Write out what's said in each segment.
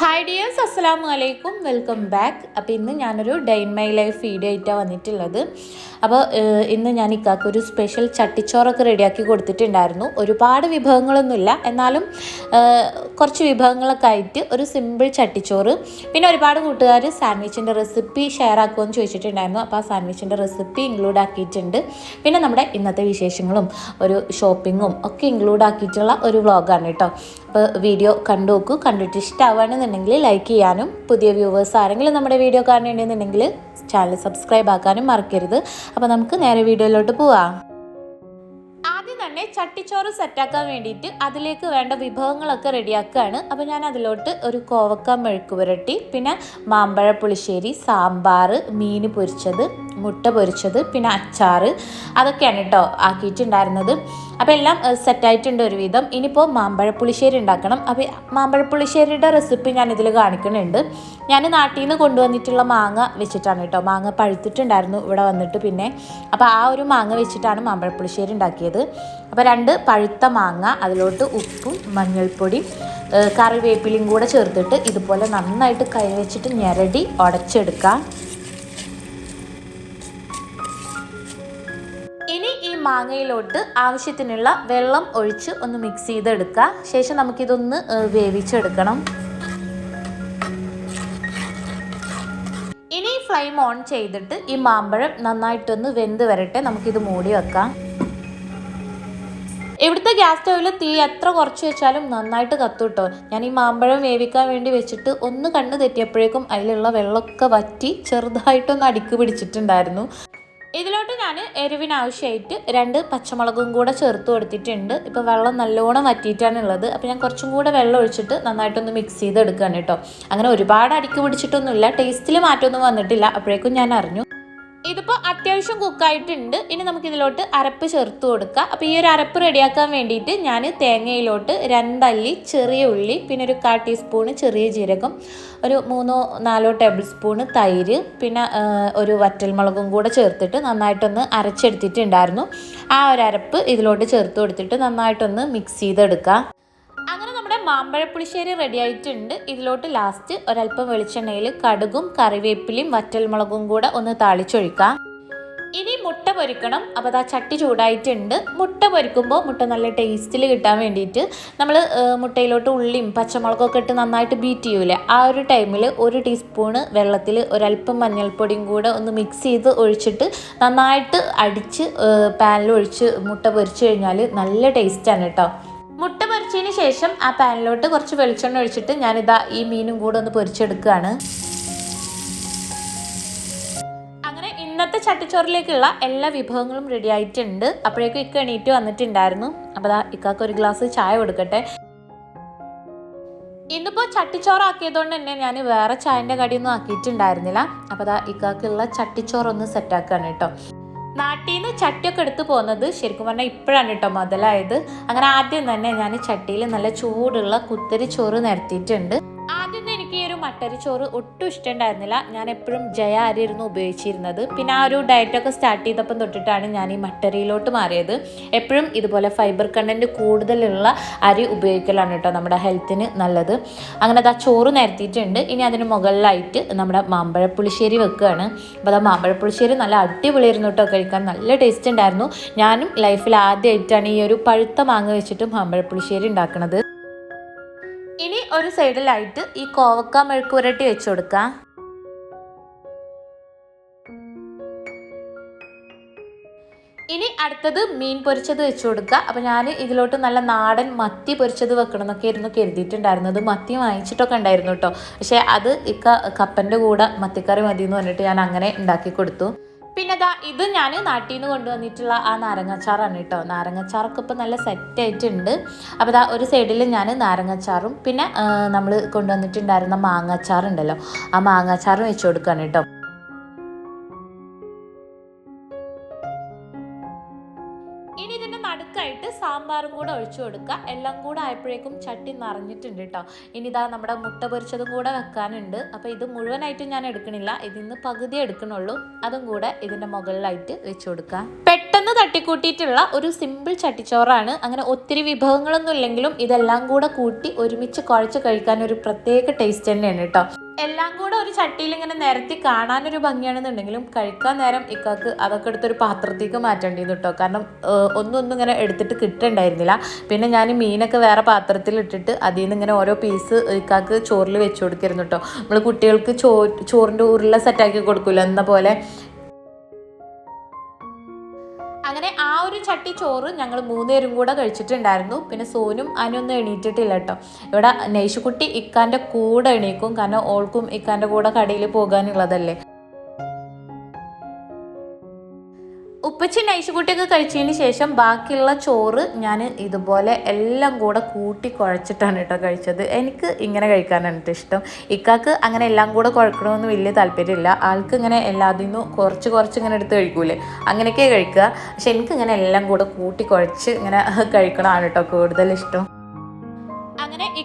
Hi dears അസ്സാം വലൈക്കും welcome back അപ്പോൾ ഇന്ന് ഞാനൊരു ഡൈൻ മൈ ലൈഫ് വീഡിയോ ആയിട്ടാണ് വന്നിട്ടുള്ളത്. അപ്പോൾ ഇന്ന് ഞാൻ ഇക്കാക്ക് ഒരു സ്പെഷ്യൽ ചട്ടിച്ചോറൊക്കെ റെഡിയാക്കി കൊടുത്തിട്ടുണ്ടായിരുന്നു. ഒരുപാട് വിഭവങ്ങളൊന്നുമില്ല. എന്നാലും കുറച്ച് വിഭവങ്ങളൊക്കെ ആയിട്ട് ഒരു സിമ്പിൾ ചട്ടിച്ചോറ് പിന്നെ ഒരുപാട് കൂട്ടുകാർ സാൻഡ്വിച്ചിന്റെ റെസിപ്പി ഷെയർ ആക്കുമെന്ന് ചോദിച്ചിട്ടുണ്ടായിരുന്നു. അപ്പോൾ ആ സാൻഡ്വിച്ചിന്റെ റെസിപ്പി ഇൻക്ലൂഡ് ആക്കിയിട്ടുണ്ട്. പിന്നെ നമ്മുടെ ഇന്നത്തെ വിശേഷങ്ങളും ഒരു ഷോപ്പിങ്ങും ഒക്കെ ഇൻക്ലൂഡ് ആക്കിയിട്ടുള്ള ഒരു വ്ളോഗാണ് കേട്ടോ. അപ്പോൾ വീഡിയോ കണ്ടു നോക്കൂ കണ്ടിട്ട് ഇഷ്ടമാവുകയാണെന്നുണ്ടെങ്കിൽ ലൈക്ക് ചെയ്യാനും പുതിയ വ്യൂവേഴ്സ് ആരെങ്കിലും നമ്മുടെ വീഡിയോ കാണണമെന്നുണ്ടെങ്കിൽ ചാനൽ സബ്സ്ക്രൈബ് ആക്കാനും മറക്കരുത്. അപ്പോൾ നമുക്ക് നേരെ വീഡിയോയിലോട്ട് പോവാം. ആദ്യം തന്നെ ചട്ടിച്ചോറ് സെറ്റാക്കാൻ വേണ്ടിയിട്ട് അതിലേക്ക് വേണ്ട വിഭവങ്ങളൊക്കെ റെഡിയാക്കുകയാണ് അപ്പോൾ ഞാൻ അതിലോട്ട് ഒരു കോവക്ക മെഴുക്ക് പുരട്ടി പിന്നെ മാമ്പഴ പുളിശ്ശേരി സാമ്പാർ മീൻ പൊരിച്ചത് മുട്ട പൊരിച്ചത് പിന്നെ അച്ചാർ അതൊക്കെയാണ് കേട്ടോ ആക്കിയിട്ടുണ്ടായിരുന്നത്. അപ്പോൾ എല്ലാം സെറ്റായിട്ടുണ്ട് ഒരുവിധം. ഇനിയിപ്പോൾ മാമ്പഴപ്പുളിശ്ശേരി ഉണ്ടാക്കണം. അപ്പോൾ മാമ്പഴപ്പുളിശ്ശേരിയുടെ റെസിപ്പി ഞാൻ ഇതിൽ കാണിക്കുന്നുണ്ട്. ഞാൻ നാട്ടിൽ നിന്ന് കൊണ്ടുവന്നിട്ടുള്ള മാങ്ങ വെച്ചിട്ടാണ് കേട്ടോ മാങ്ങ പഴുത്തിട്ടുണ്ടായിരുന്നു ഇവിടെ വന്നിട്ട് പിന്നെ. അപ്പോൾ ആ ഒരു മാങ്ങ വെച്ചിട്ടാണ് മാമ്പഴപ്പുളിശ്ശേരി ഉണ്ടാക്കിയത്. അപ്പോൾ രണ്ട് പഴുത്ത മാങ്ങ അതിലോട്ട് ഉപ്പും മഞ്ഞൾപ്പൊടിയും കറിവേപ്പിലയും കൂടെ ചേർത്തിട്ട് ഇതുപോലെ നന്നായിട്ട് കൈ വെച്ചിട്ട് ഞെരടി ഉടച്ചെടുക്കാം. മാങ്ങയിലോട്ട് ആവശ്യത്തിനുള്ള വെള്ളം ഒഴിച്ച് ഒന്ന് മിക്സ് ചെയ്തെടുക്കുക. ശേഷം നമുക്കിതൊന്ന് വേവിച്ചെടുക്കണം. ഇനി ഫ്ലെയിം ഓൺ ചെയ്തിട്ട് ഈ മാമ്പഴം നന്നായിട്ടൊന്ന് വെന്ത് വരട്ടെ. നമുക്കിത് മൂടി വെക്കാം. ഇവിടുത്തെ ഗ്യാസ് സ്റ്റൗവിൽ തീ എത്ര കുറച്ച് വെച്ചാലും നന്നായിട്ട് കത്തുട്ടോ. ഞാൻ ഈ മാമ്പഴം വേവിക്കാൻ വേണ്ടി വെച്ചിട്ട് ഒന്ന് കണ്ണ് തെറ്റിയപ്പോഴേക്കും അതിലുള്ള വെള്ളമൊക്കെ വറ്റി ചെറുതായിട്ടൊന്ന് അടുക്ക് പിടിച്ചിട്ടുണ്ടായിരുന്നു. ഇതിലോട്ട് ഞാൻ എരിവിനാവശ്യമായിട്ട് രണ്ട് പച്ചമുളകും കൂടെ ചേർത്ത് കൊടുത്തിട്ടുണ്ട്. ഇപ്പോൾ വെള്ളം നല്ലോണം വറ്റിയിട്ടാണ് ഉള്ളത്. അപ്പോൾ ഞാൻ കുറച്ചും കൂടെ വെള്ളം ഒഴിച്ചിട്ട് നന്നായിട്ടൊന്ന് മിക്സ് ചെയ്ത് എടുക്കുകയാണ് കേട്ടോ. അങ്ങനെ ഒരുപാട് അടുക്ക് പിടിച്ചിട്ടൊന്നുമില്ല. ടേസ്റ്റിൽ മാറ്റമൊന്നും വന്നിട്ടില്ല. അപ്പോഴേക്കും ഞാൻ അറിഞ്ഞു. ഇതിപ്പോൾ അത്യാവശ്യം കുക്കായിട്ടുണ്ട് ഇനി നമുക്ക് ഇതിലോട്ട് അരപ്പ് ചേർത്ത് കൊടുക്കുക അപ്പോൾ ഈ ഒരു അരപ്പ് റെഡിയാക്കാൻ വേണ്ടിയിട്ട് ഞാൻ തേങ്ങയിലോട്ട് രണ്ടല്ലി ചെറിയ ഉള്ളി പിന്നെ ഒരു കാ ടീസ്പൂൺ ചെറിയ ജീരകം ഒരു മൂന്നോ നാലോ ടേബിൾ സ്പൂൺ തൈര് പിന്നെ ഒരു വറ്റൽമുളകും കൂടെ ചേർത്തിട്ട് നന്നായിട്ടൊന്ന് അരച്ചെടുത്തിട്ടുണ്ടായിരുന്നു. ആ ഒരു അരപ്പ് ഇതിലോട്ട് ചേർത്ത് കൊടുത്തിട്ട് നന്നായിട്ടൊന്ന് മിക്സ് ചെയ്തെടുക്കുക നമ്മുടെ മാമ്പഴപ്പുളിശ്ശേരി റെഡി ആയിട്ടുണ്ട്. ഇതിലോട്ട് ലാസ്റ്റ് ഒരല്പം വെളിച്ചെണ്ണയിൽ കടുകും കറിവേപ്പിലയും വറ്റൽമുളകും കൂടെ ഒന്ന് താളിച്ചൊഴിക്കാം. ഇനി മുട്ട പൊരിക്കണം. അപ്പോൾ അതാ ചട്ടി ചൂടായിട്ടുണ്ട്. മുട്ട പൊരിക്കുമ്പോൾ മുട്ട നല്ല ടേസ്റ്റിൽ കിട്ടാൻ വേണ്ടിയിട്ട് നമ്മൾ മുട്ടയിലോട്ട് ഉള്ളിയും പച്ചമുളകൊക്കെ ഇട്ട് നന്നായിട്ട് ബീറ്റ് ചെയ്യൂലേ? ആ ഒരു ടൈമിൽ ഒരു ടീസ്പൂണ് വെള്ളത്തിൽ ഒരല്പം മഞ്ഞൾപ്പൊടിയും കൂടെ ഒന്ന് മിക്സ് ചെയ്ത് ഒഴിച്ചിട്ട് നന്നായിട്ട് അടിച്ച് പാനിൽ ഒഴിച്ച് മുട്ട പൊരിച്ചു കഴിഞ്ഞാൽ നല്ല ടേസ്റ്റാണ് കേട്ടോ മുട്ട പൊരിച്ചതിന് ശേഷം ആ പാനിലോട്ട് കുറച്ച് വെളിച്ചെണ്ണ ഒഴിച്ചിട്ട് ഞാനിതാ ഈ മീനും കൂടെ ഒന്ന് പൊരിച്ചെടുക്കുകയാണ്. അങ്ങനെ ഇന്നത്തെ ചട്ടിച്ചോറിലേക്കുള്ള എല്ലാ വിഭവങ്ങളും റെഡി ആയിട്ടുണ്ട്. അപ്പോഴേക്കും ഇക്ക എണീറ്റ് വന്നിട്ടുണ്ടായിരുന്നു. അപ്പോൾ ദാ ഇക്കാക്ക് ഒരു ഗ്ലാസ് ചായ കൊടുക്കട്ടെ. ഇന്നിപ്പോൾ ചട്ടിച്ചോറാക്കിയതുകൊണ്ട് തന്നെ ഞാൻ വേറെ ചായന്റെ കടിയൊന്നും ആക്കിയിട്ടുണ്ടായിരുന്നില്ല. അപ്പോൾ ദാ ഇക്കാക്കുള്ള ചട്ടിച്ചോറൊന്ന് സെറ്റാക്കാണ് കേട്ടോ. നാട്ടിൽ നിന്ന് ചട്ടിയൊക്കെ എടുത്ത് പോകുന്നത് ശരിക്കും പറഞ്ഞാൽ ഇപ്പോഴാണ് കേട്ടോ മുതലായത്. അങ്ങനെ ആദ്യം തന്നെ ഞാൻ ചട്ടിയിൽ നല്ല ചൂടുള്ള കുത്തരി ചോറ് നിരത്തിയിട്ടുണ്ട്. മട്ടരി ചോറ് ഒട്ടും ഇഷ്ടമുണ്ടായിരുന്നില്ല. ഞാൻ എപ്പോഴും ജയ അരിയായിരുന്നു ഉപയോഗിച്ചിരുന്നത്. പിന്നെ ആ ഒരു ഡയറ്റൊക്കെ സ്റ്റാർട്ട് ചെയ്തപ്പം തൊട്ടിട്ടാണ് ഞാൻ ഈ മട്ടരിയിലോട്ട് മാറിയത്. എപ്പോഴും ഇതുപോലെ ഫൈബർ കണ്ടന്റ് കൂടുതലുള്ള അരി ഉപയോഗിക്കലാണ് കേട്ടോ നമ്മുടെ ഹെൽത്തിന് നല്ലത്. അങ്ങനെ അത് ആ ചോറ് നിരത്തിയിട്ടുണ്ട്. ഇനി അതിന് മുകളിലായിട്ട് നമ്മുടെ മാമ്പഴപ്പുളിശ്ശേരി വെക്കുകയാണ്. അപ്പോൾ അത് മാമ്പഴപ്പുളിശ്ശേരി നല്ല അടിപൊളിയായിരുന്നു കേട്ടോ. കഴിക്കാൻ നല്ല ടേസ്റ്റ് ഉണ്ടായിരുന്നു. ഞാനും ലൈഫിൽ ആദ്യമായിട്ടാണ് ഈ ഒരു പഴുത്ത മാങ്ങ വെച്ചിട്ട് മാമ്പഴപ്പുളിശ്ശേരി ഉണ്ടാക്കുന്നത് ഇനി ഒരു സൈഡിലായിട്ട് ഈ കോവക്ക മെഴുക്ക് പുരട്ടി വെച്ച് കൊടുക്കാം. ഇനി അടുത്തത് മീൻ പൊരിച്ചത് വെച്ച് കൊടുക്കുക അപ്പോൾ ഞാൻ ഇതിലോട്ട് നല്ല നാടൻ മത്തി പൊരിച്ചത് വെക്കണം എന്നൊക്കെ ആയിരുന്നു കരുതിയിട്ടുണ്ടായിരുന്നത് മത്തി വാങ്ങിച്ചിട്ടൊക്കെ ഉണ്ടായിരുന്നു കേട്ടോ. പക്ഷേ അത് ഇക്ക കപ്പന്റെ കൂടെ മത്തിക്കറി മതി എന്ന് പറഞ്ഞിട്ട് ഞാൻ അങ്ങനെ ഉണ്ടാക്കി കൊടുത്തു. പിന്നെ ദാ ഇത് ഞാൻ നാട്ടിൽ നിന്ന് കൊണ്ടുവന്നിട്ടുള്ള ആ നാരങ്ങാച്ചാറാണ് കേട്ടോ. നാരങ്ങാച്ചാറൊക്കെ ഇപ്പോൾ നല്ല സെറ്റ് ആയിട്ടുണ്ട്. അപ്പോൾ ദാ ഒരു സൈഡിൽ ഞാൻ നാരങ്ങാച്ചാറും പിന്നെ നമ്മൾ കൊണ്ടുവന്നിട്ടുണ്ടായിരുന്ന മാങ്ങാച്ചാറുണ്ടല്ലോ. ആ മാങ്ങാച്ചാറും വെച്ച് കൊടുക്കുകയാണ് കേട്ടോ. സാമ്പാറും കൂടെ ഒഴിച്ചു കൊടുക്കുക. എല്ലാം കൂടെ ആയപ്പോഴേക്കും ചട്ടി നിറഞ്ഞിട്ടുണ്ട് കേട്ടോ ഇനി ഇതാ നമ്മുടെ മുട്ട പൊരിച്ചതും കൂടെ വെക്കാനുണ്ട്. അപ്പോൾ ഇത് മുഴുവനായിട്ടും ഞാൻ എടുക്കണില്ല. ഇതിന്ന് പകുതി എടുക്കണുള്ളൂ. അതും കൂടെ ഇതിന്റെ മുകളിലായിട്ട് വെച്ച് കൊടുക്കുക. പെട്ടെന്ന് തട്ടിക്കൂട്ടിയിട്ടുള്ള ഒരു സിമ്പിൾ ചട്ടിച്ചോറാണ്. അങ്ങനെ ഒത്തിരി വിഭവങ്ങളൊന്നും ഇല്ലെങ്കിലും ഇതെല്ലാം കൂടെ കൂട്ടി ഒരുമിച്ച് കുഴച്ച് കഴിക്കാൻ ഒരു പ്രത്യേക ടേസ്റ്റ് തന്നെയാണ് കേട്ടോ എല്ലാം കൂടെ ഒരു ചട്ടിയിൽ ഇങ്ങനെ നിരത്തി കാണാനൊരു ഭംഗിയാണെന്നുണ്ടെങ്കിലും കഴിക്കാൻ നേരം ഇക്കാക്ക് അതൊക്കെ എടുത്തൊരു പാത്രത്തേക്ക് മാറ്റേണ്ടിയത് കേട്ടോ കാരണം ഒന്നും ഒന്നും ഇങ്ങനെ എടുത്തിട്ട് കിട്ടണ്ടായിരുന്നില്ല. പിന്നെ ഞാൻ മീനൊക്കെ വേറെ പാത്രത്തിൽ ഇട്ടിട്ട് അതിൽ നിന്ന് ഇങ്ങനെ ഓരോ പീസ് ഇക്കാക്ക് ചോറിൽ വെച്ച് കൊടുക്കായിരുന്നു കേട്ടോ നമ്മൾ കുട്ടികൾക്ക് ചോ ചോറിന്റെ ഉരുള സെറ്റാക്കി കൊടുക്കില്ല എന്ന പോലെ ചട്ടി ചോറ് ഞങ്ങൾ മൂന്നുപേരും കൂടെ കഴിച്ചിട്ടുണ്ടായിരുന്നു. പിന്നെ സോനും അനൊന്നും എണീറ്റിട്ടില്ല കേട്ടോ. ഇവിടെ നെയ്ഷുക്കുട്ടി ഇക്കാന്റെ കൂടെ എണീക്കും. കാരണം ഓൾക്കും ഇക്കാന്റെ കൂടെ കടയിൽ പോകാനുള്ളതല്ലേ. ഉപ്പച്ചി നൈശുകുട്ടിയൊക്കെ കഴിച്ചതിന് ശേഷം ബാക്കിയുള്ള ചോറ് ഞാൻ ഇതുപോലെ എല്ലാം കൂടെ കൂട്ടി കുഴച്ചിട്ടാണ് കേട്ടോ കഴിച്ചത്. എനിക്ക് ഇങ്ങനെ കഴിക്കാനാണ് കേട്ടോ ഇഷ്ടം. ഇക്കാക്ക് അങ്ങനെ എല്ലാം കൂടെ കുഴക്കണമെന്ന് വലിയ താല്പര്യമില്ല. ആൾക്ക് ഇങ്ങനെ എല്ലാത്തിൽ നിന്നും കുറച്ച് കുറച്ച് ഇങ്ങനെ എടുത്ത് കഴിക്കൂലേ. അങ്ങനെയൊക്കെ കഴിക്കുക. പക്ഷെ എനിക്ക് ഇങ്ങനെ എല്ലാം കൂടെ കൂട്ടി കുഴച്ച് ഇങ്ങനെ കഴിക്കണമാണ് കേട്ടോ കൂടുതൽ ഇഷ്ടം.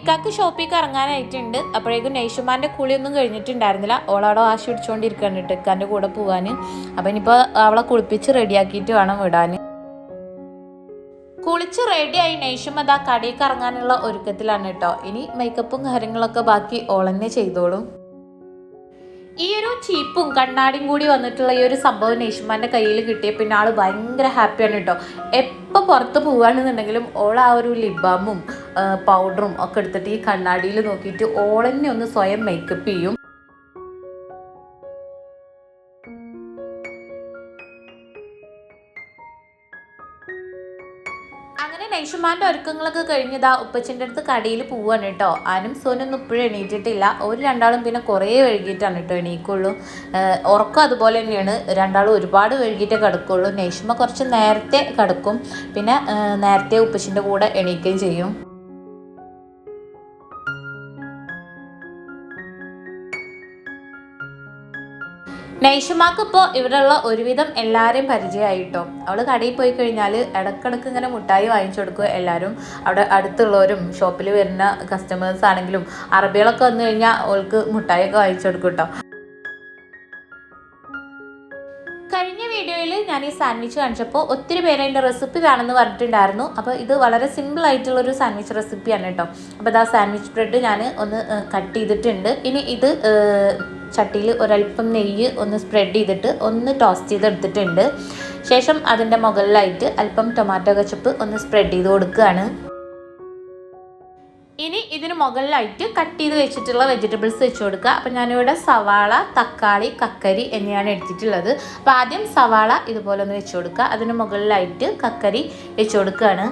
ഇക്കാക്ക് ഷോപ്പിലേക്ക് ഇറങ്ങാനായിട്ടുണ്ട്. അപ്പോഴേക്കും നെയ്ഷുമാന്റെ കുളിയൊന്നും കഴിഞ്ഞിട്ടുണ്ടായിരുന്നില്ല. ഓളവിടെ വാശി പിടിച്ചുകൊണ്ടിരിക്കുകയാണ് കേട്ടോ കൂടെ പോകാൻ അപ്പം ഇനിയിപ്പോൾ അവളെ കുളിപ്പിച്ച് റെഡിയാക്കിയിട്ട് വേണം വിടാൻ. കുളിച്ച് റെഡിയായി നെയ്ഷും ആ കടയിൽ ഇറങ്ങാനുള്ള ഒരുക്കത്തിലാണ് കേട്ടോ. ഇനി മേക്കപ്പും കാര്യങ്ങളൊക്കെ ബാക്കി ഓളന്നെ ചെയ്തോളും. ഈ ഒരു ചീപ്പും കണ്ണാടിയും കൂടി വന്നിട്ടുള്ള ഈ ഒരു സംഭവം നേഷ്മാന്റെ കയ്യിൽ കിട്ടിയ പിന്നെ ആൾ ഭയങ്കര ഹാപ്പിയാണ് കേട്ടോ. എപ്പോൾ പുറത്ത് പോവുകയാണെന്നുണ്ടെങ്കിലും ഓൾ ആ ഒരു ലിബാമും പൗഡറും ഒക്കെ എടുത്തിട്ട് ഈ കണ്ണാടിയിൽ നോക്കിയിട്ട് ഓളന്നെ ഒന്ന് സ്വയം മേക്കപ്പ് ചെയ്യും. നൈഷുമാന്റെ ഒരുക്കങ്ങളൊക്കെ കഴിഞ്ഞതാ ഉപ്പച്ചന്റെ അടുത്ത് കടയിൽ പോവാണ് കേട്ടോ. ആനും സോനൊന്നും ഇപ്പോഴും എണീറ്റിട്ടില്ല. ഒരു രണ്ടാളും പിന്നെ കുറേ വൈകിട്ടാണ് കേട്ടോ എണീക്കുള്ളൂ. ഉറക്കം അതുപോലെ തന്നെയാണ്. രണ്ടാളും ഒരുപാട് വൈകിട്ടേ കിടക്കുള്ളൂ. നൈഷുമ കുറച്ച് നേരത്തെ കിടക്കും. പിന്നെ നേരത്തെ ഉപ്പച്ചന്റെ കൂടെ എണീക്കുകയും ചെയ്യും. നൈഷുമാക്ക് ഇപ്പോൾ ഇവിടെയുള്ള ഒരുവിധം എല്ലാവരെയും പരിചയമായിട്ടോ. അവൾ കടയിൽ പോയി കഴിഞ്ഞാൽ ഇടക്കിടക്ക് ഇങ്ങനെ മുട്ടായി വാങ്ങിച്ചു കൊടുക്കുക എല്ലാവരും അവിടെ അടുത്തുള്ളവരും ഷോപ്പിൽ വരുന്ന കസ്റ്റമേഴ്സ് ആണെങ്കിലും അറബികളൊക്കെ വന്നു കഴിഞ്ഞാൽ അവൾക്ക് മുട്ടായിയൊക്കെ വാങ്ങിച്ചു കൊടുക്കും കേട്ടോ കഴിഞ്ഞ വീഡിയോയിൽ ഞാൻ ഈ സാൻഡ്വിച്ച് കാണിച്ചപ്പോൾ ഒത്തിരി പേര് അതിന്റെ റെസിപ്പി വേണമെന്ന് പറഞ്ഞിട്ടുണ്ടായിരുന്നു. അപ്പോൾ ഇത് വളരെ സിമ്പിൾ ആയിട്ടുള്ള ഒരു സാൻഡ്വിച്ച് റെസിപ്പിയാണ് കേട്ടോ അപ്പോൾ ഇതാ സാൻഡ്വിച്ച് ബ്രെഡ് ഞാൻ ഒന്ന് കട്ട് ചെയ്തിട്ടുണ്ട്. ഇനി ഇത് ചട്ടിയിൽ ഒരല്പം നെയ്യ് ഒന്ന് സ്പ്രെഡ് ചെയ്തിട്ട് ഒന്ന് ടോസ്റ്റ് ചെയ്തെടുത്തിട്ടുണ്ട്. ശേഷം അതിന്റെ മുകളിലായിട്ട് അല്പം ടൊമാറ്റോ കച്ചപ്പ് ഒന്ന് സ്പ്രെഡ് ചെയ്ത് കൊടുക്കുകയാണ്. ഇനി ഇതിന് മുകളിലായിട്ട് കട്ട് ചെയ്ത് വെച്ചിട്ടുള്ള വെജിറ്റബിൾസ് വെച്ച് കൊടുക്കുക. അപ്പം ഞാനിവിടെ സവാള തക്കാളി കക്കരി എന്നിവയാണ് എടുത്തിട്ടുള്ളത്. അപ്പോൾ ആദ്യം സവാള ഇതുപോലെ ഒന്ന് വെച്ച് കൊടുക്കുക. അതിന് മുകളിലായിട്ട് കക്കരി വെച്ച് കൊടുക്കുകയാണ്.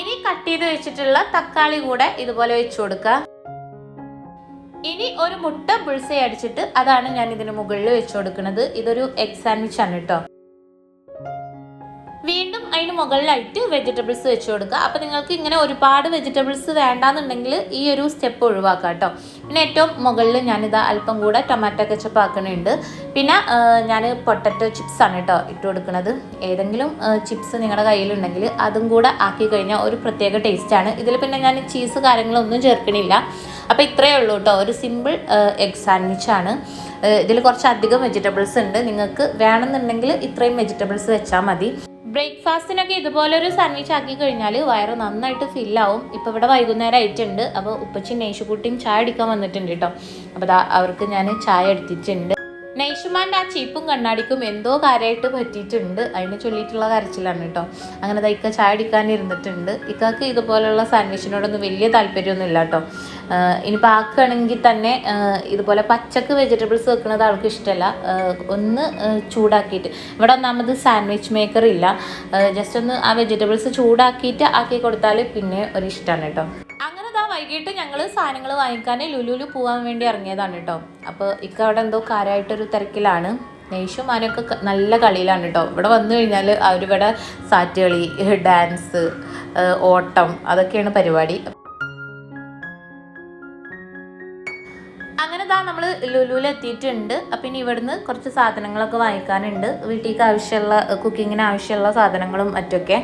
ഇനി കട്ട് ചെയ്ത് വെച്ചിട്ടുള്ള തക്കാളി കൂടെ ഇതുപോലെ വെച്ച് കൊടുക്കുക. ഇനി ഒരു മുട്ട ബുൾസൈ അടിച്ചിട്ട് അതാണ് ഞാൻ ഇതിന് മുകളിൽ വെച്ച് കൊടുക്കുന്നത്. ഇതൊരു എഗ് സാൻഡ്വിച്ച് ആണ് കേട്ടോ. വീണ്ടും അതിന് മുകളിലായിട്ട് വെജിറ്റബിൾസ് വെച്ച് കൊടുക്കുക. അപ്പോൾ നിങ്ങൾക്ക് ഇങ്ങനെ ഒരുപാട് വെജിറ്റബിൾസ് വേണ്ടാന്നുണ്ടെങ്കിൽ ഈ ഒരു സ്റ്റെപ്പ് ഒഴിവാക്കാം കേട്ടോ. പിന്നെ ഏറ്റവും മുകളിൽ ഞാനിത് അല്പം കൂടെ ടൊമാറ്റോ കെച്ചപ്പ് ആക്കണുണ്ട് പിന്നെ ഞാൻ പൊട്ടറ്റോ ചിപ്സ് ആണ് കേട്ടോ ഇട്ട് കൊടുക്കുന്നത്. ഏതെങ്കിലും ചിപ്സ് നിങ്ങളുടെ കയ്യിലുണ്ടെങ്കിൽ അതും കൂടെ ആക്കി കഴിഞ്ഞാൽ ഒരു പ്രത്യേക ടേസ്റ്റാണ് ഇതിൽ പിന്നെ ഞാൻ ചീസ് കാര്യങ്ങളൊന്നും ചേർക്കണില്ല. അപ്പോൾ ഇത്രയേ ഉള്ളൂ കേട്ടോ ഒരു സിമ്പിൾ എഗ് സാൻഡ്വിച്ച് ആണ്. ഇതിൽ കുറച്ച് അധികം വെജിറ്റബിൾസ് ഉണ്ട്. നിങ്ങൾക്ക് വേണമെന്നുണ്ടെങ്കിൽ ഇത്രയും വെജിറ്റബിൾസ് വെച്ചാൽ മതി. ബ്രേക്ക്ഫാസ്റ്റിനൊക്കെ ഇതുപോലെ ഒരു സാൻഡ്വിച്ച് ആക്കി കഴിഞ്ഞാൽ വയറ് നന്നായിട്ട് ഫില്ലാവും ഇപ്പോൾ ഇവിടെ വൈകുന്നേരം ആയിട്ടുണ്ട്. അപ്പോൾ ഉപ്പച്ചി നെയ്ഷുകുട്ടിയും ചായ അടിക്കാൻ വന്നിട്ടുണ്ട് കേട്ടോ അപ്പോൾ അവർക്ക് ഞാൻ ചായ എടുത്തിട്ടുണ്ട്. നെയ്ഷുമാന്റെ ആ ചീപ്പും കണ്ണാടിക്കും എന്തോ കാര്യമായിട്ട് പറ്റിയിട്ടുണ്ട്. അതിനെ ചൊല്ലിയിട്ടുള്ള കരച്ചിലാണ് കേട്ടോ. അങ്ങനെ ഇക്ക ചായ അടിക്കാൻ ഇരുന്നിട്ടുണ്ട് ഇക്കാക്ക് ഇതുപോലുള്ള സാൻഡ്വിച്ചിനോടൊന്നും വലിയ താല്പര്യമൊന്നും ഇല്ല കേട്ടോ ഇനിയിപ്പോൾ ആക്കുകയാണെങ്കിൽ തന്നെ ഇതുപോലെ പച്ചക്ക് വെജിറ്റബിൾസ് വെക്കുന്നത് ആൾക്ക് ഇഷ്ടമല്ല. ഒന്ന് ചൂടാക്കിയിട്ട്. ഇവിടെ ഒന്നാമത് സാൻഡ്വിച്ച് മേക്കർ ഇല്ല ജസ്റ്റ് ഒന്ന് ആ വെജിറ്റബിൾസ് ചൂടാക്കിയിട്ട് ആക്കി കൊടുത്താൽ പിന്നെ ഒരു ഇഷ്ടമാണ് കേട്ടോ. വൈകിട്ട് ഞങ്ങൾ സാധനങ്ങൾ വാങ്ങിക്കാൻ ലുലുലു പോകാൻ വേണ്ടി ഇറങ്ങിയതാണ് കേട്ടോ. അപ്പോൾ ഇക്ക അവിടെ എന്തോ കാര്യമായിട്ടൊരു തിരക്കിലാണ്. നെയ്ഷും നല്ല കളിയിലാണ് കേട്ടോ. ഇവിടെ വന്നു കഴിഞ്ഞാൽ അവരിവിടെ സാറ്റ് കളി ഡാൻസ് ഓട്ടം അതൊക്കെയാണ് പരിപാടി. അങ്ങനെ ഇതാ നമ്മൾ ലുലുവിൽ എത്തിയിട്ടുണ്ട്. അപ്പം ഇനി ഇവിടുന്ന് കുറച്ച് സാധനങ്ങളൊക്കെ വാങ്ങിക്കാനുണ്ട്. വീട്ടിലേക്ക് ആവശ്യമുള്ള കുക്കിങ്ങിന് ആവശ്യമുള്ള സാധനങ്ങളും മറ്റൊക്കെ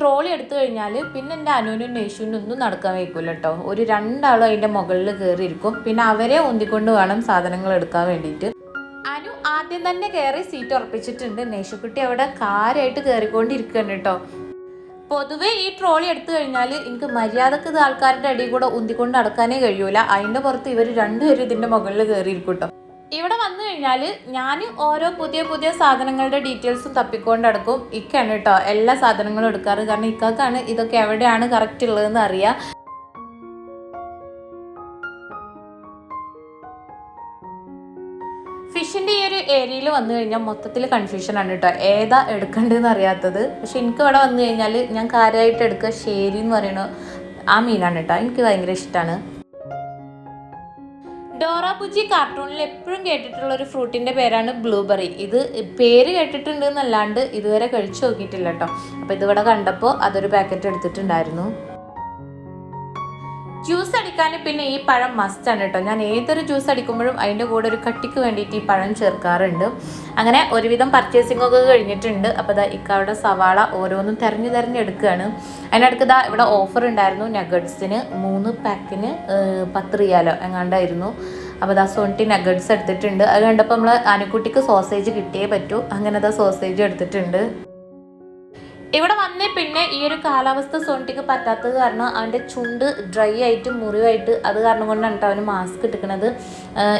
ട്രോളി എടുത്തു കഴിഞ്ഞാൽ പിന്നെ എന്റെ അനുവിനും നെയ്ഷുവിനും ഒന്നും നടക്കാൻ വയ്ക്കില്ല കേട്ടോ ഒരു രണ്ടാളും അതിന്റെ മുകളിൽ കയറിയിരിക്കും. പിന്നെ അവരെ ഒന്നിക്കൊണ്ട് വേണം സാധനങ്ങൾ എടുക്കാൻ വേണ്ടിയിട്ട്. അനു ആദ്യം തന്നെ കയറി സീറ്റ് ഉറപ്പിച്ചിട്ടുണ്ട്. നേഷുക്കുട്ടി അവിടെ കാരായിട്ട് കയറിക്കൊണ്ടിരിക്കുകയാണ് കേട്ടോ പൊതുവെ ഈ ട്രോളി എടുത്തു കഴിഞ്ഞാൽ എനിക്ക് മര്യാദയ്ക്ക് ഇത് ആൾക്കാരുടെ അടിയിൽ കൂടെ ഉന്തിക്കൊണ്ട് നടക്കാനേ കഴിയൂല. അതിന്റെ പുറത്ത് ഇവർ രണ്ടുപേരും ഇതിന്റെ മുകളിൽ കയറിയിരിക്കും ഇവിടെ വന്നു കഴിഞ്ഞാൽ ഞാൻ ഓരോ പുതിയ പുതിയ സാധനങ്ങളുടെ ഡീറ്റെയിൽസും തപ്പിക്കൊണ്ട് നടക്കും. ഇക്കാണ് കേട്ടോ എല്ലാ സാധനങ്ങളും എടുക്കാറ്. കാരണം ഇക്കാക്കാണ് ഇതൊക്കെ എവിടെയാണ് കറക്റ്റ് ഉള്ളതെന്ന് അറിയാം. ഫിഷിന്റെ ഈ ഒരു ഏരിയയിൽ വന്നു കഴിഞ്ഞാൽ മൊത്തത്തിൽ കൺഫ്യൂഷനാണ് കേട്ടോ ഏതാ എടുക്കേണ്ടതെന്ന് അറിയാത്തത്. പക്ഷെ എനിക്ക് ഇവിടെ വന്നു കഴിഞ്ഞാൽ ഞാൻ കാര്യമായിട്ട് എടുക്കുക ശരി എന്ന് പറയണ ആ മീനാണ് കേട്ടോ എനിക്ക് ഭയങ്കര ഇഷ്ടമാണ് ഡോറ ബുജി കാർട്ടൂണിൽ എപ്പോഴും കേട്ടിട്ടുള്ള ഒരു ഫ്രൂട്ടിന്റെ പേരാണ് ബ്ലൂബെറി ഇത് പേര് കേട്ടിട്ടുണ്ട് എന്നല്ലാണ്ട് ഇതുവരെ കഴിച്ചു നോക്കിയിട്ടില്ല കേട്ടോ അപ്പോൾ ഇതിവിടെ കണ്ടപ്പോൾ അതൊരു പാക്കറ്റ് എടുത്തിട്ടുണ്ടായിരുന്നു. ജ്യൂസ് അടിക്കാൻ പിന്നെ ഈ പഴം മസ്റ്റാണ് കേട്ടോ ഞാൻ ഏതൊരു ജ്യൂസ് അടിക്കുമ്പോഴും അതിന്റെ കൂടെ ഒരു കട്ടിക്ക് വേണ്ടിയിട്ട് ഈ പഴം ചേർക്കാറുണ്ട്. അങ്ങനെ ഒരുവിധം പർച്ചേസിംഗ് ഒക്കെ കഴിഞ്ഞിട്ടുണ്ട്. അപ്പോൾ ഇതാ ഇക്കാവിടെ സവാള ഓരോന്നും തിരഞ്ഞു തിരഞ്ഞെടുക്കുകയാണ് അതിനടുക്ക് ഇതാ ഇവിടെ ഓഫർ ഉണ്ടായിരുന്നു നഗറ്റ്സിന് മൂന്ന് പാക്കിന് പത്ത് റിയാലോ എങ്ങാണ്ടായിരുന്നു. അപ്പോൾ ദാ സോണിറ്റി നഗറ്റ്സ് എടുത്തിട്ടുണ്ട്. അത് കണ്ടപ്പോൾ നമ്മൾ ആനക്കുട്ടിക്ക് സോസേജ് കിട്ടിയേ പറ്റൂ. അങ്ങനെ ദാ സോസേജ് എടുത്തിട്ടുണ്ട്. ഇവിടെ വന്നേ പിന്നെ ഈ ഒരു കാലാവസ്ഥ സോണിറ്റിക്ക് പറ്റാത്തത് കാരണം അവന്റെ ചുണ്ട് ഡ്രൈ ആയിട്ട് മുറിവായിട്ട് അത് കാരണം കൊണ്ടാണ് കേട്ടോ അവന് മാസ്ക് എടുക്കുന്നത്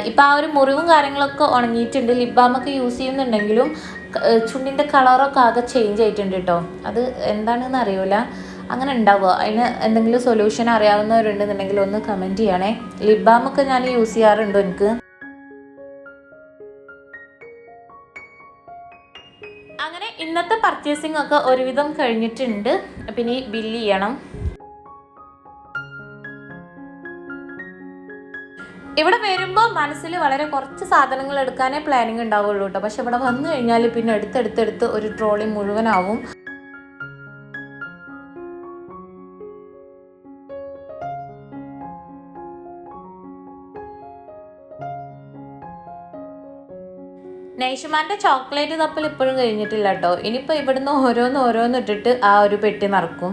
ഇപ്പം ആ ഒരു മുറിവും കാര്യങ്ങളൊക്കെ ഉണങ്ങിയിട്ടുണ്ട്. ലിപ് ലിബാമൊക്കെ യൂസ് ചെയ്യുന്നുണ്ടെങ്കിലും ചുണ്ടിന്റെ കളറൊക്കെ ആകെ ചേഞ്ച് ആയിട്ടുണ്ട് കേട്ടോ അത് എന്താണെന്ന് അറിയില്ല അങ്ങനെ ഉണ്ടാവുക. അതിന് എന്തെങ്കിലും സൊല്യൂഷൻ അറിയാവുന്നവരുണ്ടെന്നുണ്ടെങ്കിൽ ഒന്ന് കമന്റ് ചെയ്യണേ. ലിപ് ലിബാമൊക്കെ ഞാൻ യൂസ് ചെയ്യാറുണ്ടോ എനിക്ക്? അങ്ങനെ ഇന്നത്തെ പർച്ചേസിംഗ് ഒക്കെ ഒരുവിധം കഴിഞ്ഞിട്ടുണ്ട്. പിന്നെ ഈ ബില്ല് ചെയ്യണം. ഇവിടെ വരുമ്പോൾ മനസ്സിൽ വളരെ കുറച്ച് സാധനങ്ങൾ എടുക്കാനേ പ്ലാനിങ് ഉണ്ടാവുള്ളൂ കേട്ടോ പക്ഷെ ഇവിടെ വന്നു കഴിഞ്ഞാൽ പിന്നെ എടുത്തെടുത്തെടുത്ത് ഒരു ട്രോളി മുഴുവനാവും. നൈഷുമാന്റെ ചോക്ലേറ്റ് തപ്പൽ ഇപ്പോഴും കഴിഞ്ഞിട്ടില്ല കേട്ടോ ഇനിയിപ്പോൾ ഇവിടുന്ന് ഓരോന്ന് ഓരോന്ന് ഇട്ടിട്ട് ആ ഒരു പെട്ടി നടക്കും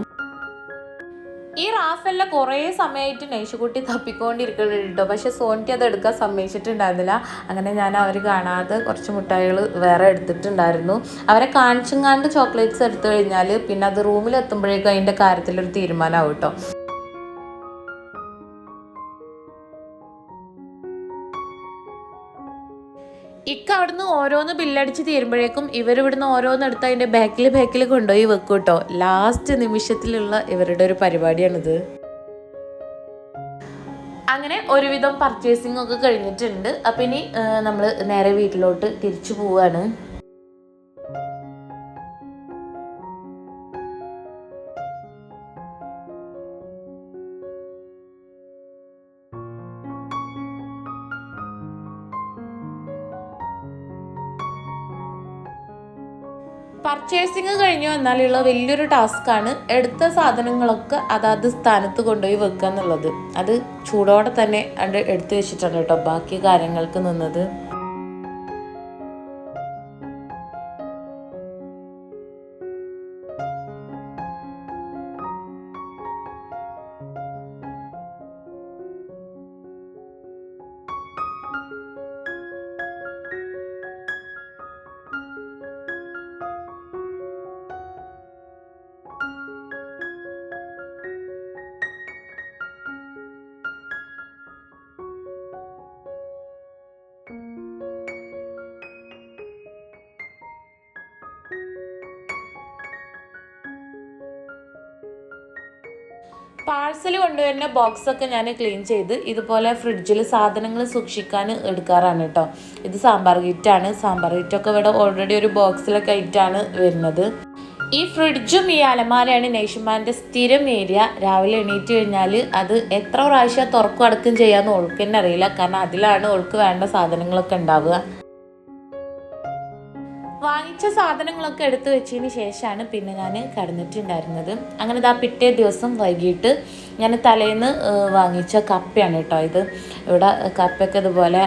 ഈ റാഫെല്ലാം കുറേ സമയമായിട്ട് നൈഷുകുട്ടി തപ്പിക്കൊണ്ടിരിക്കുന്നുണ്ട് കേട്ടോ പക്ഷെ സോണിക്ക് അത് എടുക്കാൻ സമ്മതിച്ചിട്ടുണ്ടായിരുന്നില്ല. അങ്ങനെ ഞാൻ അവർ കാണാതെ കുറച്ച് മുട്ടായികൾ വേറെ എടുത്തിട്ടുണ്ടായിരുന്നു. അവരെ കാണിച്ചുങ്ങാണ്ട് ചോക്ലേറ്റ്സ് എടുത്തു കഴിഞ്ഞാൽ പിന്നെ അത് റൂമിൽ എത്തുമ്പോഴേക്കും അതിന്റെ കാര്യത്തിലൊരു തീരുമാനമാവും കേട്ടോ അവിടുന്ന് ഓരോന്ന് ബില്ലടിച്ച് തീരുമ്പോഴേക്കും ഇവർ ഇവിടുന്ന് ഓരോന്ന് എടുത്ത് അതിന്റെ ബാക്കിൽ ബാക്കിൽ കൊണ്ടുപോയി വെക്കും കേട്ടോ ലാസ്റ്റ് നിമിഷത്തിലുള്ള ഇവരുടെ ഒരു പരിപാടിയാണിത്. അങ്ങനെ ഒരുവിധം പർച്ചേസിംഗ് ഒക്കെ കഴിഞ്ഞിട്ടുണ്ട്. അപ്പം ഇനി നമ്മൾ നേരെ വീട്ടിലോട്ട് തിരിച്ചു പോവാണ്. പർച്ചേസിങ് കഴിഞ്ഞു. വന്നാലുള്ള വലിയൊരു ടാസ്ക്കാണ് എടുത്ത സാധനങ്ങളൊക്കെ അതാത് സ്ഥാനത്ത് കൊണ്ടുപോയി വെക്കുക എന്നുള്ളത്. അത് ചൂടോടെ തന്നെ അത് എടുത്തു വെച്ചിട്ടുണ്ട് കേട്ടോ. ബാക്കി കാര്യങ്ങൾക്ക് നിന്നത്. പാഴ്സൽ കൊണ്ടുവരുന്ന ബോക്സൊക്കെ ഞാൻ ക്ലീൻ ചെയ്ത് ഇതുപോലെ ഫ്രിഡ്ജിൽ സാധനങ്ങൾ സൂക്ഷിക്കാൻ എടുക്കാറാണ് കേട്ടോ ഇത് സാമ്പാർ കിറ്റാണ്. സാമ്പാർ കിറ്റൊക്കെ ഇവിടെ ഓൾറെഡി ഒരു ബോക്സിലൊക്കെ ആയിട്ടാണ് വരുന്നത്. ഈ ഫ്രിഡ്ജും ഈ അലമാരയാണ് നെയ്ഷുമാന്റെ സ്ഥിരം ഏരിയ. രാവിലെ എണീറ്റ് കഴിഞ്ഞാൽ അത് എത്ര പ്രാവശ്യം തുറക്കും അടക്കം ചെയ്യാമെന്ന് ഓൾക്ക് തന്നെ അറിയില്ല. കാരണം അതിലാണ് ഓൾക്ക് വേണ്ട സാധനങ്ങളൊക്കെ ഉണ്ടാവുക. വാങ്ങിച്ച സാധനങ്ങളൊക്കെ എടുത്തു വെച്ചതിന് ശേഷമാണ് പിന്നെ ഞാൻ കിടന്നിട്ടുണ്ടായിരുന്നത്. അങ്ങനെ ഇതാ പിറ്റേ ദിവസം വൈകിട്ട് ഞാൻ തലേന്ന് വാങ്ങിച്ച കപ്പയാണ് കേട്ടോ ഇത്. ഇവിടെ കപ്പയൊക്കെ ഇതുപോലെ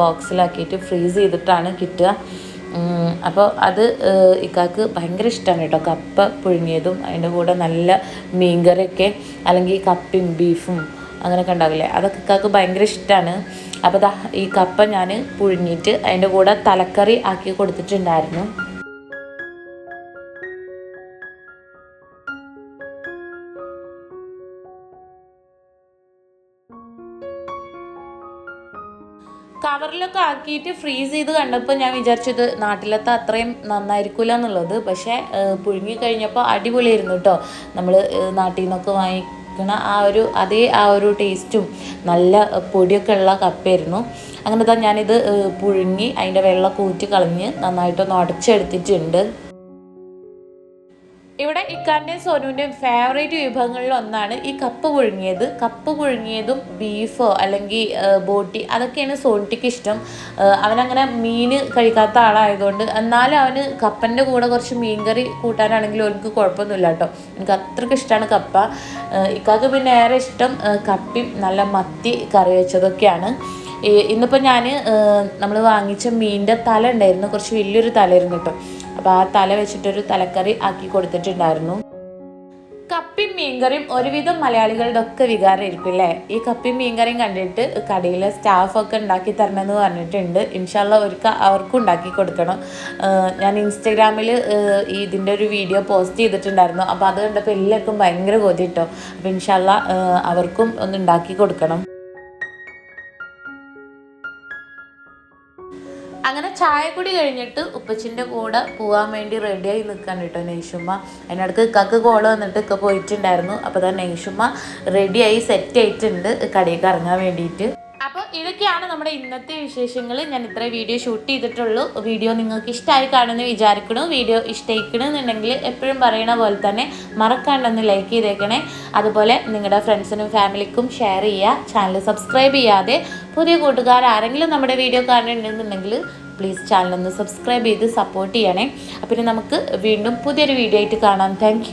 ബോക്സിലാക്കിയിട്ട് ഫ്രീസ് ചെയ്തിട്ടാണ് കിട്ടുക. അപ്പോൾ അത് ഇക്കാക്ക് ഭയങ്കര ഇഷ്ടമാണ് കേട്ടോ. കപ്പ പുഴുങ്ങിയതും അതിന്റെ കൂടെ നല്ല മീൻകറിയൊക്കെ അല്ലെങ്കിൽ കപ്പയും ബീഫും അങ്ങനെയൊക്കെ ഉണ്ടാവില്ലേ? അതൊക്കെ ഇക്കാക്ക് ഭയങ്കര ഇഷ്ടമാണ് അപ്പോൾ ദാ ഈ കപ്പ ഞാൻ പുഴുങ്ങിയിട്ട് അതിന്റെ കൂടെ തലക്കറി ആക്കി കൊടുത്തിട്ടുണ്ടായിരുന്നു. കവറിലൊക്കെ ആക്കിയിട്ട് ഫ്രീസ് ചെയ്ത് കണ്ടപ്പോൾ ഞാൻ വിചാരിച്ചത് നാട്ടിലത്തെ അത്രയും നന്നായിരിക്കില്ല എന്നുള്ളത്. പക്ഷേ പുഴുങ്ങി കഴിഞ്ഞപ്പോൾ അടിപൊളിയായിരുന്നു കേട്ടോ നമ്മൾ നാട്ടിൽ നിന്നൊക്കെ വാങ്ങിക്കണ ആ ഒരു അതേ ആ ഒരു ടേസ്റ്റും നല്ല പൊടിയൊക്കെ ഉള്ള കപ്പയായിരുന്നു അങ്ങനെ തന്നെ ഞാനിത് പുഴുങ്ങി അതിന്റെ വെള്ളമൊക്കെ ഊറ്റി കളഞ്ഞ് നന്നായിട്ടൊന്ന് ഉടച്ചെടുത്തിട്ടുണ്ട് ഇവിടെ ഇക്കാന്റെയും സോനുവിന്റെയും ഫേവറേറ്റ് വിഭവങ്ങളിൽ ഒന്നാണ് ഈ കപ്പ് പുഴുങ്ങിയത്. കപ്പ് പുഴുങ്ങിയതും ബീഫോ അല്ലെങ്കിൽ ബോട്ടി അതൊക്കെയാണ് സോണിറ്റിക്ക് ഇഷ്ടം. അവനങ്ങനെ മീൻ കഴിക്കാത്ത ആളായതുകൊണ്ട് എന്നാലും അവന് കപ്പന്റെ കൂടെ കുറച്ച് മീൻകറി കൂട്ടാനാണെങ്കിൽ എനിക്ക് കുഴപ്പമൊന്നുമില്ല കേട്ടോ. എനിക്ക് അത്രയ്ക്ക് ഇഷ്ടമാണ് കപ്പ. ഇക്കാക്ക് പിന്നെ ഏറെ ഇഷ്ടം കപ്പിയും നല്ല മത്തി കറി വെച്ചതൊക്കെയാണ്. ഇന്നിപ്പോൾ ഞാൻ നമ്മൾ വാങ്ങിച്ച മീനിന്റെ തല ഉണ്ടായിരുന്നു. കുറച്ച് വലിയൊരു തലയായിരുന്നു കേട്ടോ. അപ്പോൾ ആ തല വെച്ചിട്ടൊരു തലക്കറി ആക്കി കൊടുത്തിട്ടുണ്ടായിരുന്നു. കപ്പിയും മീൻകറിയും ഒരുവിധം മലയാളികളുടെ ഒക്കെ വികാരമായിരിക്കും അല്ലേ? ഈ കപ്പിയും മീൻകറിയും കണ്ടിട്ട് കടയിലെ സ്റ്റാഫൊക്കെ ഉണ്ടാക്കി തരണമെന്ന് പറഞ്ഞിട്ടുണ്ട്. ഇൻഷാല്ല ഒരുക്ക അവർക്കും ഉണ്ടാക്കി കൊടുക്കണം. ഞാൻ ഇൻസ്റ്റഗ്രാമിൽ ഇതിന്റെ ഒരു വീഡിയോ പോസ്റ്റ് ചെയ്തിട്ടുണ്ടായിരുന്നു. അപ്പോൾ അത് കണ്ടപ്പോൾ എല്ലാവർക്കും ഭയങ്കര കൊതി കിട്ടും അപ്പോൾ ഇൻഷാല്ല അവർക്കും ഒന്ന് ഉണ്ടാക്കി കൊടുക്കണം. അങ്ങനെ ചായക്കുടി കഴിഞ്ഞിട്ട് ഉപ്പച്ചിന്റെ കൂടെ പോകാൻ വേണ്ടി റെഡിയായി നിൽക്കാൻ കേട്ടോ നെയ്ഷുമ്മ. അതിനടുത്ത് ഇക്കാക്ക് കോൾ വന്നിട്ട് ഇക്ക പോയിട്ടുണ്ടായിരുന്നു. അപ്പോൾ തന്നെ നെയ്ഷുമ്മ റെഡിയായി സെറ്റ് ആയിട്ടുണ്ട്. കടയിലേക്ക് ഇറങ്ങാൻ വേണ്ടിയിട്ട്. അപ്പോൾ ഇതൊക്കെയാണ് നമ്മുടെ ഇന്നത്തെ വിശേഷങ്ങൾ ഞാൻ ഇത്ര വീഡിയോ ഷൂട്ട് ചെയ്തിട്ടുള്ളൂ. വീഡിയോ നിങ്ങൾക്ക് ഇഷ്ടമായി കാണുമെന്ന് വിചാരിക്കണു. വീഡിയോ ഇഷ്ടമായിക്കണമെന്നുണ്ടെങ്കിൽ എപ്പോഴും പറയണ പോലെ തന്നെ മറക്കാണ്ടൊന്ന് ലൈക്ക് ചെയ്തേക്കണേ. അതുപോലെ നിങ്ങളുടെ ഫ്രണ്ട്സിനും ഫാമിലിക്കും ഷെയർ ചെയ്യുക. ചാനൽ സബ്സ്ക്രൈബ് ചെയ്യാതെ പുതിയ കൂട്ടുകാർ ആരെങ്കിലും നമ്മുടെ വീഡിയോ കാണുന്നുണ്ടെന്നുണ്ടെങ്കിൽ പ്ലീസ് ചാനലൊന്ന് സബ്സ്ക്രൈബ് ചെയ്ത് സപ്പോർട്ട് ചെയ്യണേ. അപ്പം നമുക്ക് വീണ്ടും പുതിയൊരു വീഡിയോ ആയിട്ട് കാണാം. താങ്ക്